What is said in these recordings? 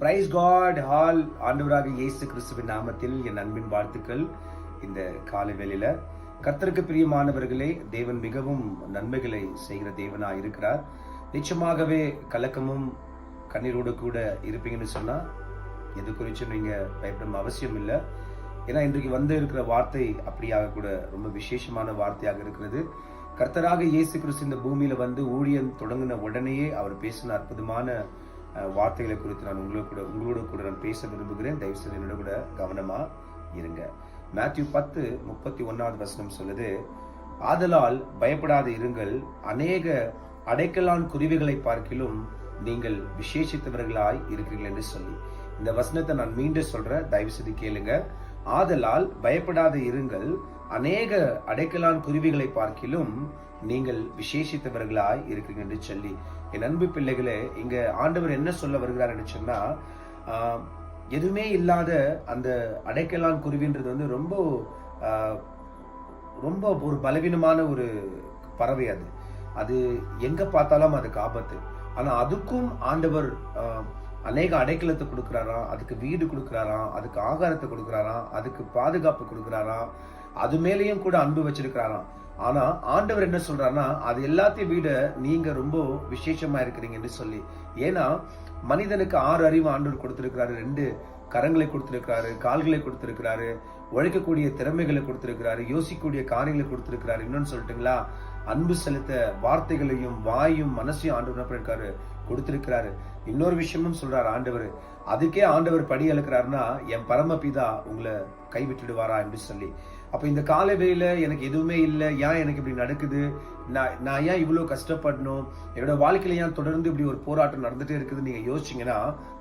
Price God hall ஆண்டவராக இயேசு கிறிஸ்துவின் நாமத்தில் என் அன்பின் வாழ்த்துக்கள். இந்த காலை வேளையில கர்த்தருக்கு பிரியமானவர்களே தேவன் மிகவும் நன்மைகளை செய்கிற தேவனா இருக்கிறார். நிச்சயமாகவே கலக்கமும் கண்ணீரோடு கூட இருப்பீங்கன்னு சொன்னா எது குறிச்சும் நீங்க பயப்படும் அவசியம் இல்லை. ஏன்னா இன்றைக்கு வந்து இருக்கிற வார்த்தை அப்படியாக கூட ரொம்ப விசேஷமான வார்த்தையாக இருக்கிறது. கர்த்தராக இயேசு கிறிஸ்து இந்த பூமியில வந்து ஊழியம் தொடங்கின உடனேயே அவர் பேசின அற்புதமான வார்த்தைகளை குறித்து நான் உங்களோட கூட உங்களோட கூட நான் பேச விரும்புகிறேன். தயவு செய்து என்னோட கூட கவனமா இருங்க. மேத்யூ பத்து முப்பத்தி ஒன்றாவது வசனம் சொல்லுது ஆதலால் பயப்படாத இருங்கள். அநேக அடைக்கலான் குருவிகளை பார்க்கிலும் நீங்கள் விசேஷித்தவர்களாய் இருக்கிறீர்கள் என்று சொல்லி. இந்த வசனத்தை நான் மீண்டும் சொல்றேன். தயவு செய்து கேளுங்க. ஆதலால் பயப்படாத இருங்கள். அநேக அடைக்கலான் குருவிகளை பார்க்கிலும் நீங்கள் விசேஷித்தவர்களாய் இருக்கிறீர்கள் என்று சொல்லி. என் அன்பு பிள்ளைகளே இங்க ஆண்டவர் என்ன சொல்ல வருகிறார் என்று சொன்னா எதுவுமே இல்லாத அந்த அடைக்கலான் குருவின்றது வந்து ரொம்ப ரொம்ப ஒரு பலவீனமான ஒரு பறவை அது. அது எங்க பார்த்தாலும் அதுக்கு ஆபத்து ஆனா அதுக்கும் ஆண்டவர் ஆஹ், அநேக அடைக்கலத்தை கொடுக்குறாராம் அதுக்கு வீடு கொடுக்குறாராம் அதுக்கு ஆகாரத்தை கொடுக்குறாராம் அதுக்கு பாதுகாப்பு கொடுக்குறாராம் அது மேலேயும் கூட அன்பு வச்சிருக்கிறாராம். ஆனா ஆண்டவர் என்ன சொல்றாருன்னா அது எல்லாத்தையும் விட நீங்க ரொம்ப விசேஷமா இருக்கிறீங்கன்னு சொல்லி. ஏன்னா மனிதனுக்கு ஆறு அறிவு ஆண்டவர் கொடுத்திருக்கிறாரு ரெண்டு கரங்களை கொடுத்திருக்கிறாரு கால்களை கொடுத்திருக்கிறாரு உழைக்கக்கூடிய திறமைகளை கொடுத்திருக்கிறாரு யோசிக்கக்கூடிய காரியங்களை கொடுத்திருக்கிறாரு. இன்னொன்னு சொல்லிட்டுங்களா? அன்பு செலுத்த வார்த்தைகளையும் வாயும் மனசையும் ஆண்டவர் என்ன பண்ணிருக்காரு? கொடுத்திருக்கிறாரு. இன்னொரு விஷயமும் சொல்றாரு ஆண்டவர். அதுக்கே ஆண்டவர் படி அழுக்கிறாருன்னா என் பரமபிதா உங்களை கைவிட்டுடுவாரா என்று சொல்லி. அப்போ இந்த கால வேளையில எனக்கு எதுவுமே இல்லை. ஏன் எனக்கு இப்படி நடக்குது? நான் நான் ஏன் இவ்வளோ கஷ்டப்படணும்? என்னோட வாழ்க்கையில ஏன் தொடர்ந்து இப்படி ஒரு போராட்டம் நடந்துட்டே இருக்குது நீங்கள் யோசிச்சீங்கன்னா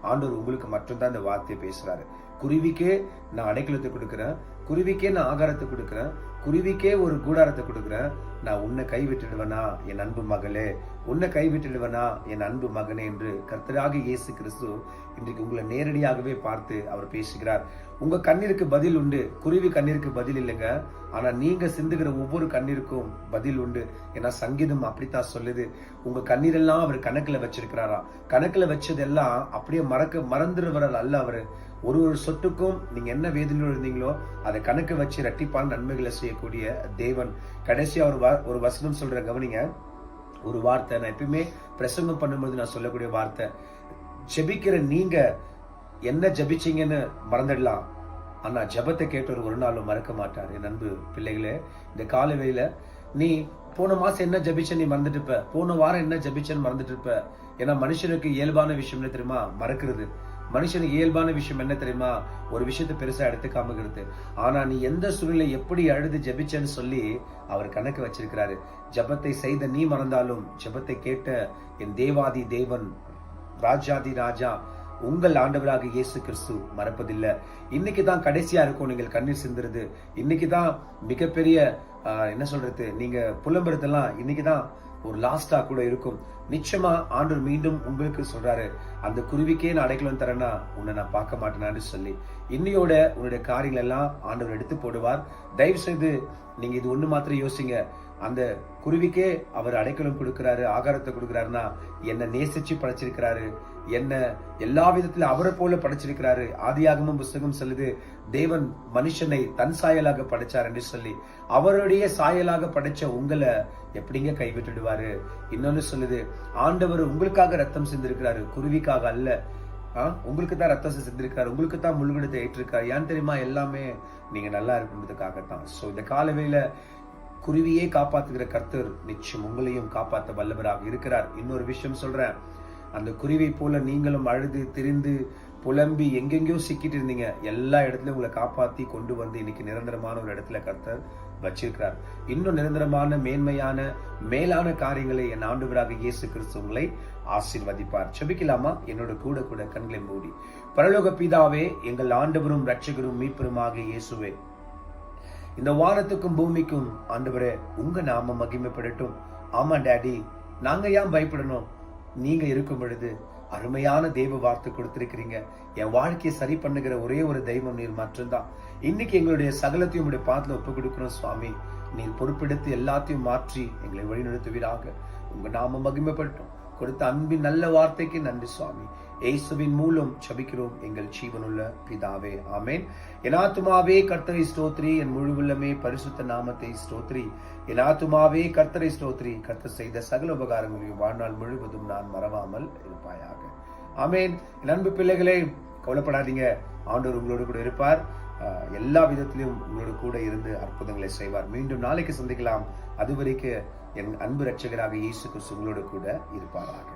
ஆண்டவர் உங்களுக்கு மட்டும்தான் இந்த வார்த்தையை பேசுகிறாரு குருவிக்கே நான் அடைக்கலத்தை கொடுக்குறேன். குருவிக்கே நான் ஆகாரத்தை கொடுக்குறேன். குருவிக்கே ஒரு கூடாரத்தை கொடுக்குறேன். நான் உன்னை கைவிட்டுடுவேனா என் அன்பு மகளே? உன்னை கைவிட்டுடுவேனா என் அன்பு மகனே என்று கர்த்தராக இயேசு கிறிஸ்து இன்றைக்கு உங்களை நேரடியாகவே பார்த்து அவர் பேசுகிறார். உங்க கண்ணீருக்கு பதில் உண்டு. குருவி கண்ணீருக்கு பதில் இல்லைங்க. ஆனா நீங்க சிந்துகிற ஒவ்வொரு கண்ணீருக்கும் பதில் உண்டு. ஏன்னா சங்கீதம் அப்படித்தான் சொல்லுது. உங்க கண்ணீரெல்லாம் அவர் கணக்குல வச்சிருக்கிறாரா? கணக்குல வச்சதெல்லாம் அப்படியே மறக்க மறந்துடுவார் அல்ல அவரு. ஒரு ஒரு சொட்டுக்கும் நீங்க என்ன வேதனையோடு இருந்தீங்களோ அதை கணக்கு வச்சு இரட்டிப்பான நன்மைகளை செய்யக்கூடிய தேவன். கடைசியா ஒரு ஒரு வசனம் சொல்ற கவனிங்க. ஒரு வார்த்தை. நான் எப்பயுமே பிரசங்கம் பண்ணும்போது நான் சொல்லக்கூடிய வார்த்தை. ஜெபிக்கிற நீங்க என்ன ஜெபிச்சீங்கன்னு மறந்துடலாம். ஆனா ஜெபத்தை கேட்டவர் ஒரு நாளும் மறக்க மாட்டார். என் அன்பு பிள்ளைகளே இந்த காலவேளையில நீ போன மாசம் என்ன ஜபிச்ச நீ மறந்துட்டு இருப்ப போன வாரம் என்ன ஜபிச்சன்னு மறந்துட்டு இருப்ப ஏன்னா மனுஷனுக்கு இயல்பான விஷயம் என்ன தெரியுமா? மறக்கிறது. மனுஷனுக்கு இயல்பான விஷயம் என்ன தெரியுமா? ஒரு விஷயத்தை பெருசா எடுத்துக்காம இருக்கிறது ஆனா நீ எந்த சூழ்நிலை எப்படி அழுது ஜெபிச்சேன்னு சொல்லி அவர் கணக்கு வச்சிருக்கிறாரு. ஜெபத்தை செய்த நீ மறந்தாலும் ஜெபத்தை கேட்ட என் தேவாதி தேவன் ராஜாதி ராஜா உங்கள் ஆண்டவராக இயேசு கிறிஸ்து மறப்பதில்லை. இன்னைக்கு தான் கடைசியா இருக்கும். நீங்கள் கண்ணீர் சிந்துறது. இன்னைக்கு தான் மிகப்பெரிய ஆஹ், என்ன சொல்றது? நீங்க புலம்புறதெல்லாம் இன்னைக்கு தான் ஒரு லாஸ்டா கூட இருக்கும். நிச்சயமா ஆண்டவர் மீண்டும் உங்களுக்கு சொல்றாரு அந்த குருவிக்கே நான் அடைக்கலம் தரேன்னா உன்னை நான் பார்க்க மாட்டேனான்னு சொல்லி. இன்னையோட உன்னுடைய காரியங்கள் எல்லாம் ஆண்டவர் எடுத்து போடுவார். தயவு செய்து நீங்க இது ஒண்ணு மாத்திரம் யோசிங்க. அந்த குருவிக்கே அவர் அடைக்கலம் கொடுக்கிறாரு ஆகாரத்தை கொடுக்கிறாருன்னா என்னை நேசிச்சு படைச்சிருக்கிறாரு. என்ன எல்லா விதத்திலும் அவரை போல படைச்சிருக்கிறாரு. ஆதியாகமும் புஸ்தகம் சொல்லுது தேவன் மனுஷனை தன் சாயலாக படைச்சார் என்று சொல்லி அவருடைய சாயலாக படைச்ச உங்களை எப்படிங்க கைவிட்டுடுவாரு? இன்னொன்னு சொல்லுது ஆண்டவர் உங்களுக்காக ரத்தம் சிந்திருக்கிறாரு குருவிக்காக அல்ல. உங்களுக்கு தான் ரத்தம் சிந்திருக்காரு உங்களுக்கு தான் முழுகுடத்தை ஏற்றிருக்காரு ஏன் தெரியுமா? எல்லாமே நீங்க நல்லா இருக்குன்றதுக்காகத்தான் சோ இந்த காலவேளை குருவியே காப்பாத்துகிற கர்த்தர் நிச்சயம் உங்களையும் காப்பாத்த வல்லவராக இருக்கிறார். இன்னொரு விஷயம் சொல்றேன் அந்த குருவி போல நீங்களும் அழுது திரிந்து புலம்பி எங்கெங்கேயோ சிக்கிட்டு இருந்தீங்க. எல்லா இடத்துலயும் உங்களை காப்பாத்தி கொண்டு வந்து இன்னைக்கு நிரந்தரமான ஒரு இடத்துல கர்த்தர் வச்சிருக்கிறார். இன்னும் நிரந்தரமான மேன்மையான மேலான காரியங்களை என் ஆண்டவராக இயேசு கிறிஸ்து உங்களை ஆசீர்வதிப்பார். செபிக்கலாமா? என்னோட கூட கூட கண்களை மூடி. பரலோக பிதாவே எங்கள் ஆண்டவரும் ரட்சகரும் மீட்பருமாக இயேசுவே. இந்த வானத்துக்கும் பூமிக்கும் ஆண்டவரே உங்க நாம மகிமைப்படட்டும். ஆமா டாடி. நாங்க ஏன் பயப்படணும்? நீங்க இருக்கும் பொழுது அருமையான தெய்வ வார்த்தை கொடுத்திருக்கிறீங்க. என் வாழ்க்கையை சரி பண்ணுகிற ஒரே ஒரு தெய்வம் நீர் மட்டும்தான் இன்னைக்கு எங்களுடைய சகலத்தையும் உடைய பாத்துல ஒப்பு கொடுக்கிறோம் சுவாமி. நீர் பொறுப்பெடுத்து எல்லாத்தையும் மாற்றி எங்களை வழிநடத்துவீராக. உங்க நாம மகிமைப்பட்டோம். கொடுத்த அன்பின் நல்ல வார்த்தைக்கு நன்றி சுவாமி. இயேசுவின் மூலம் சபிக்கிறோம் எங்கள் ஜீவனுள்ள பிதாவே ஆமேன். என் ஆத்துமாவே கர்த்தரை ஸ்தோத்ரி. என் முழுவுள்ளமே பரிசுத்த நாமத்தை ஸ்தோத்ரி. என் ஆத்துமாவே கர்த்தரை ஸ்தோத்ரி. கர்த்தர் செய்த சகல உபகாரங்களையும் வாழ்நாள் முழுவதும் நான் மறவாமல் இருப்பாயாக. ஆமேன். என் அன்பு பிள்ளைகளே கவலைப்படாதீங்க. ஆண்டவர் உங்களோடு கூட இருப்பார். எல்லா விதத்திலும் உங்களோடு கூட இருந்து அற்புதங்களை செய்வார். மீண்டும் நாளைக்கு சந்திக்கலாம். அதுவரைக்கு என் அன்பு ரட்சகராக இயேசு கிறிஸ்து உங்களோடு கூட இருப்பாராக.